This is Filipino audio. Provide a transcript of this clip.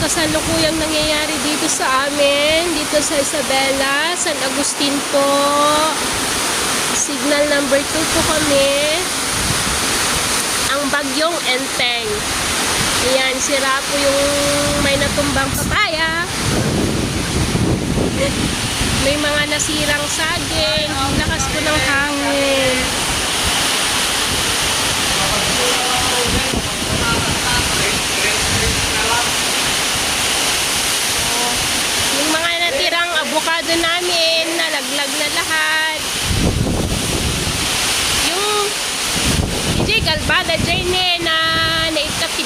kasalukuyang nangyayari dito sa amin, dito sa Isabela, San Agustin po. Signal number 2 po kami. Ang bagyong Enteng. Ayan, sira po yung may natumbang papaya. May mga nasirang saging. Ang lakas po ng hangin. Yung mga natirang avocado namin, nalaglag na lahat. Yung DJ Galbada Jane na naitap si.